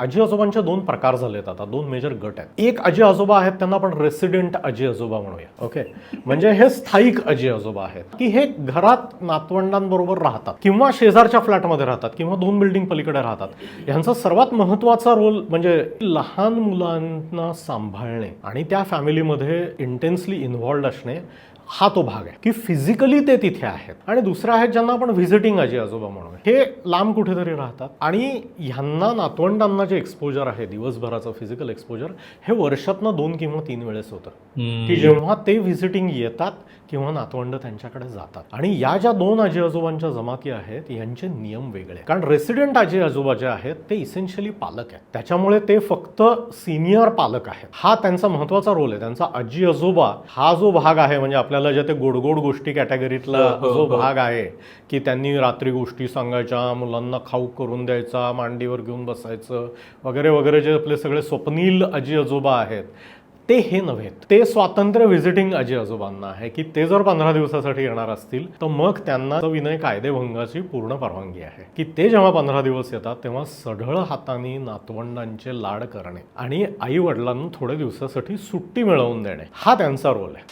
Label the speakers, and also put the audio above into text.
Speaker 1: आजी आजोबांचे दोन प्रकार झालेत आता दोन मेजर गट आहेत. एक आजी आजोबा आहेत त्यांना आपण रेसिडेंट आजी आजोबा म्हणूया ओके म्हणजे हे स्थायिक आजी आजोबा आहेत. की हे घरात नातवंडांबरोबर राहतात किंवा शेजारच्या फ्लॅटमध्ये राहतात किंवा दोन बिल्डिंग पलीकडे राहतात यांचा सर्वात महत्त्वाचा रोल म्हणजे लहान मुलांना सांभाळणे आणि त्या फॅमिलीमध्ये इंटेन्सली इन्व्हॉल्ड असणे हा तो भाग आहे. की फिजिकली ते तिथे आहेत. आणि दुसरं आहेत ज्यांना आपण व्हिजिटिंग आजी आजोबा म्हणून हे लांब कुठेतरी राहतात. आणि ह्यांना नातवंडांना जे एक्सपोजर आहे दिवसभराचं फिजिकल एक्सपोजर हे वर्षातनं दोन किंवा तीन वेळेस होतं. की जेव्हा ते व्हिजिटिंग येतात किंवा नातवंड त्यांच्याकडे जातात. आणि या ज्या दोन आजी आजोबांच्या जमाती आहेत यांचे नियम वेगळे. कारण रेसिडेंट आजी आजोबा जे आहेत ते इसेन्शियली पालक आहेत. त्याच्यामुळे ते फक्त सिनियर पालक आहेत. हा त्यांचा महत्त्वाचा रोल आहे. त्यांचा आजी आजोबा हा जो भाग आहे म्हणजे आपल्याला जे ते गोडगोड गोष्टी कॅटेगरीतला जो भाग आहे की त्यांनी रात्री गोष्टी सांगायच्या मुलांना खाऊ करून द्यायचा मांडीवर घेऊन बसायचं वगैरे वगैरे जे आपले सगळे स्वप्नील आजी आजोबा आहेत ते हे नव्हेत. ते स्वातंत्र्य व्हिजिटिंग आजी आजोबांना आहे की ते जर पंधरा दिवसासाठी येणार असतील तर मग त्यांना विनय कायदेभंगाची पूर्ण परवानगी आहे. की ते जेव्हा पंधरा दिवस येतात तेव्हा सढळ हाताने नातवंडांचे लाड करणे आणि आई वडिलांना थोड्या दिवसासाठी सुट्टी मिळवून देणे. हा त्यांचा रोल आहे.